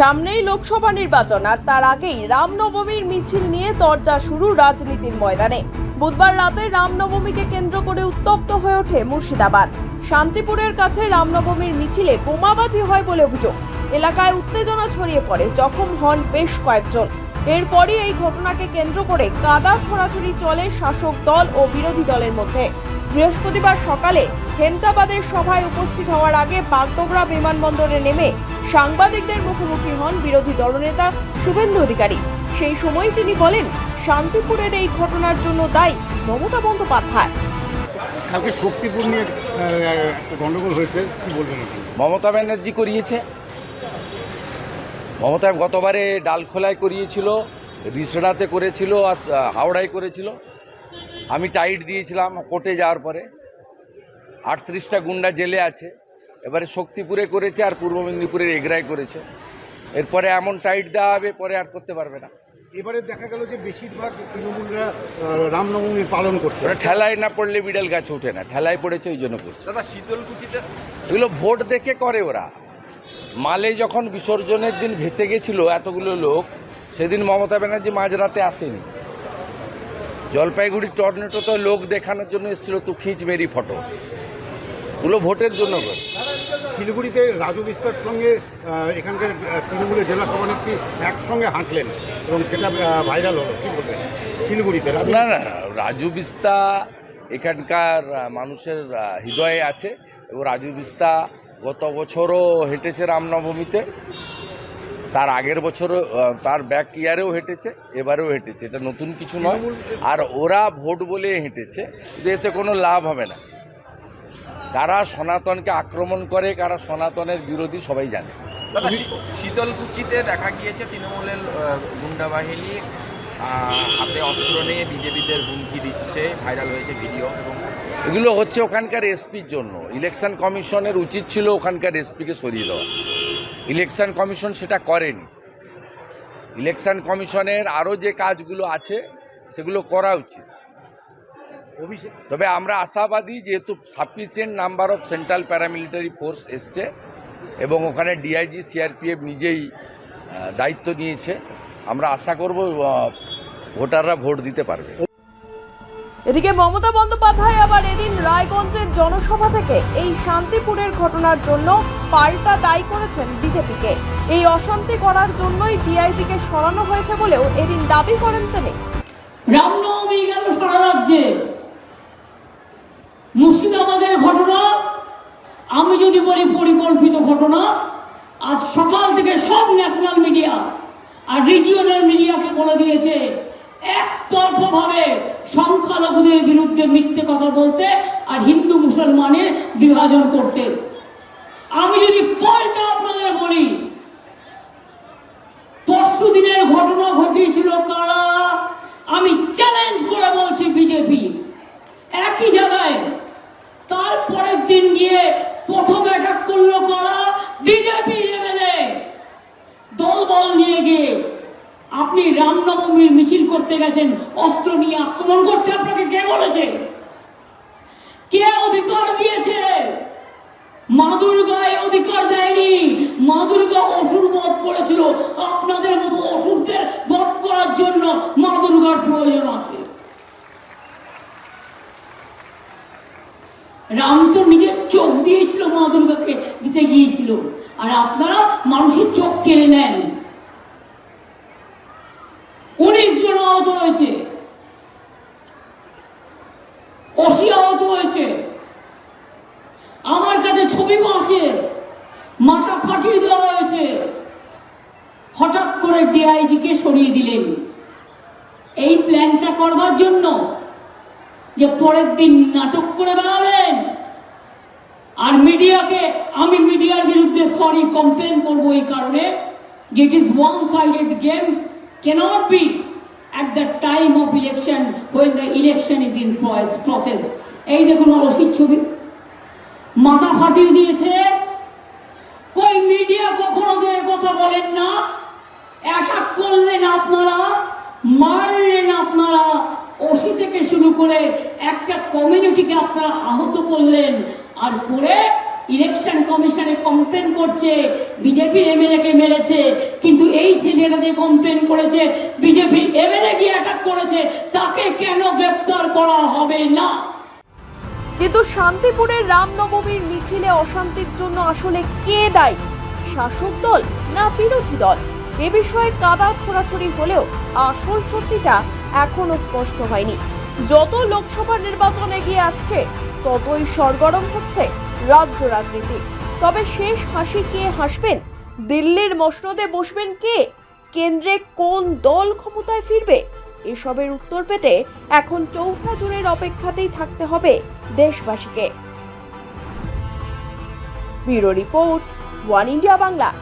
সামনেই লোকসভা নির্বাচন, আর তার আগেই রামনবমীর মিছিল নিয়ে তরজা শুরু রাজনীতির ময়দানে। বুধবার রাতে রামনবমীকে কেন্দ্র করে উত্তপ্ত হয়ে ওঠে মুর্শিদাবাদ। শান্তিপুরের কাছে রামনবমীর মিছিলে বোমাবাজি হয় বলে অভিযোগ। এলাকায় উত্তেজনা ছড়িয়ে পড়ে, জখম হন বেশ কয়েকজন। এরপরই এই ঘটনাকে কেন্দ্র করে কাদা ছোড়াছুড়ি চলে শাসক দল ও বিরোধী দলের মধ্যে। বৃহস্পতিবার সকালে হেমতাবাদের সভায় উপস্থিত হওয়ার আগে বাগডোগরা বিমানবন্দরে নেমে সাংবাদিকদের মুখোমুখি হন বিরোধী দলনেতা শুভেন্দু অধিকারী। সেই সময় তিনি বলেন শান্তিপুরের এই ঘটনার জন্য দায়ী মমতা বন্দ্যোপাধ্যায়। কালকে শক্তিপুর নিয়ে গন্ডগোল হয়েছে কি বলবেন মমতা ব্যানার্জি করিয়েছে। মমতা গতবারে ডালখোলায় করিয়েছিল রিসড়াতে করেছিল আর হাওড়ায় করেছিল। আমি টাইট দিয়েছিলাম কোর্টে যাওয়ার পরে। আটত্রিশটা গুন্ডা জেলে আছে। এবারে শক্তিপুরে করেছে আর পূর্ব মেদিনীপুরের এগরায় করেছে। এরপরে এমন টাইট দেওয়া হবে পরে আর করতে পারবে না। এবারে দেখা গেল যে বেশিরভাগ তৃণমূলরা রামনবমী পালন করছে। ওরা ঠেলায় না পড়লে বিড়াল গাছে ওঠে না ঠেলায় পড়েছে ওই জন্য করছে। দাদা শীতলকুচিতে এগুলো ভোট দেখে করে ওরা। মালে যখন বিসর্জনের দিন ভেসে গেছিল এতগুলো লোক সেদিন মমতা ব্যানার্জি মাঝরাতে আসেনি। জলপাইগুড়ি টর্নেটোতে লোক দেখানোর জন্য এসেছিল তো খিচ মেরি ফটো। ওগুলো ভোটের জন্য করে। শিলিগুড়িতে রাজু বিস্তার সঙ্গে এখানকার তৃণমূলের জেলা সভানেত্রী একসঙ্গে হাঁটলেন এবং সেটা ভাইরাল হলো। কি বলবেন? শিলিগুড়িতে রাজু না না রাজু বিস্তা এখানকার মানুষের হৃদয়ে আছে এবং রাজু বিস্তা গত বছরও হেঁটেছে রামনবমীতে। তার আগের বছরও তার ব্যাক ইয়ারেও হেঁটেছে এবারেও হেঁটেছে। এটা নতুন কিছু নয়। আর ওরা ভোট বলে হেঁটেছে। যে এতে কোনো লাভ হবে না। কারা সনাতনকে আক্রমণ করে কারা সনাতনের বিরোধী সবাই জানে। শীতলকুচিতে দেখা গিয়েছে তৃণমূলের গুন্ডা বাহিনী। হাতে অস্ত্র নিয়ে বিজেপিদের হুমকি দিচ্ছে ভাইরাল হয়েছে ভিডিও এবং এগুলো হচ্ছে ওখানকার এসপির জন্য। ইলেকশন কমিশনের উচিত ছিল ওখানকার এসপিকে সরিয়ে দেওয়া। ইলেকশন কমিশন সেটা করেনি। ইলেকশন কমিশনের আরও যে কাজগুলো আছে সেগুলো করা উচিত। তবে আমরা আশাবাদী যেহেতু sufficient number of central paramilitary force এসছে এবং ওখানে ডিআইজি সিআরপিএফ নিজেই দায়িত্ব নিয়েছে আমরা আশা করব ভোটাররা ভোট দিতে পারবে। এদিকে মমতা বন্দ্যোপাধ্যায় আবার এদিন রায়গঞ্জের জনসভা থেকে এই শান্তিপুরের ঘটনার জন্য পাল্টা দায়ী করেছেন বিজেপিকে। এই অশান্তি করার জন্যই ডিআইজিকে সরানো হয়েছে বলেও এদিন দাবি করেন তিনি। রামনবমী গেল সারা রাজ্যে। মুর্শিদাবাদের ঘটনা, আমি যদি বলি পরিকল্পিত ঘটনা, আজ সকাল থেকে সব ন্যাশনাল মিডিয়া আর রিজিওনাল মিডিয়াকে বলে দিয়েছে, একতরফাভাবে সংখ্যালঘুদের বিরুদ্ধে মিথ্যে কথা বলতে আর হিন্দু মুসলমানের বিভাজন করতে। আমি যদি পলটা আপনাদের বলি পরশু দিনের ঘটনা ঘটিয়েছিল কারা আমি চ্যালেঞ্জ করে বলছি বিজেপি একই জায়গায় তারপরের দিন গিয়ে প্রথম অ্যাটাক করল কারা? বিজেপি এমএলএ দলবল নিয়ে গিয়ে আপনি রামনবমীর মিছিল করতে গেছেন, অস্ত্র নিয়ে আক্রমণ করতে আপনাকে কে বলেছে? কে অধিকার দিয়েছে? মা দুর্গায় অধিকার দেয়নি। মা দুর্গা অসুর বধ করেছিল। আপনাদের মতো অসুরদের বধ করার জন্য মা দুর্গার প্রয়োজন আছে রাম তো নিজের চোখ দিয়েছিল মা দুর্গাকে গিয়েছিল আর আপনারা মানুষের চোখ কেড়ে নেন। উনিশ জন আহত হয়েছে। অসি আহত হয়েছে। আমার কাছে ছবি আছে মাথা ফাটিয়ে দেওয়া হয়েছে। হঠাৎ করে ডিআইজিকে সরিয়ে দিলেন। এই প্ল্যানটা করবার জন্য যে পরের দিন নাটক করে বেড়াবেন। আর মিডিয়াকে আমি মিডিয়ার বিরুদ্ধে সরি কমপ্লেন করব এই কারণে। যে it is one sided game cannot be at the time of election when the election is in process এই দেখুন রসিদ ছবি। মাথা ফাটিয়ে দিয়েছে। কই মিডিয়া কখনো তো কথা বলেন না? অ্যাটাক করলেন আপনারা, মারলেন আপনারা। ওসি থেকে শুরু করে একটা কমিউনিটিকে আপনারা আহত করলেন। আর করে ইলেকশন কমিশনে কমপ্লেন করছে বিজেপির এমএলএকে মেরেছে, কিন্তু এই ছেলেটা যে কমপ্লেন করেছে বিজেপির এমএলএ গিয়ে অ্যাটাক করেছে, তাকে কেন গ্রেপ্তার করা হবে না? কিন্তু শান্তিপুরের রামনবমীর মিছিলে অশান্তির জন্য আসলে কে দায়ী? শাসক দল না বিরোধী দল? এ বিষয়ে কাদা ছোড়াছড়ি হলেও আসল সত্যিটা এখনও স্পষ্ট হয়নি। যত লোকসভা নির্বাচন এগিয়ে আসছে ততই সরগরম হচ্ছে রাজ্য রাজনীতি। তবে শেষ হাসি কে হাসবেন? দিল্লির মসনদে বসবেন কে? কেন্দ্রে কোন দল ক্ষমতায় ফিরবে? এসবের উত্তর পেতে এখন চৌঠা জুনের অপেক্ষাতেই থাকতে হবে দেশবাসীকে। Bureau report, one India Bangla.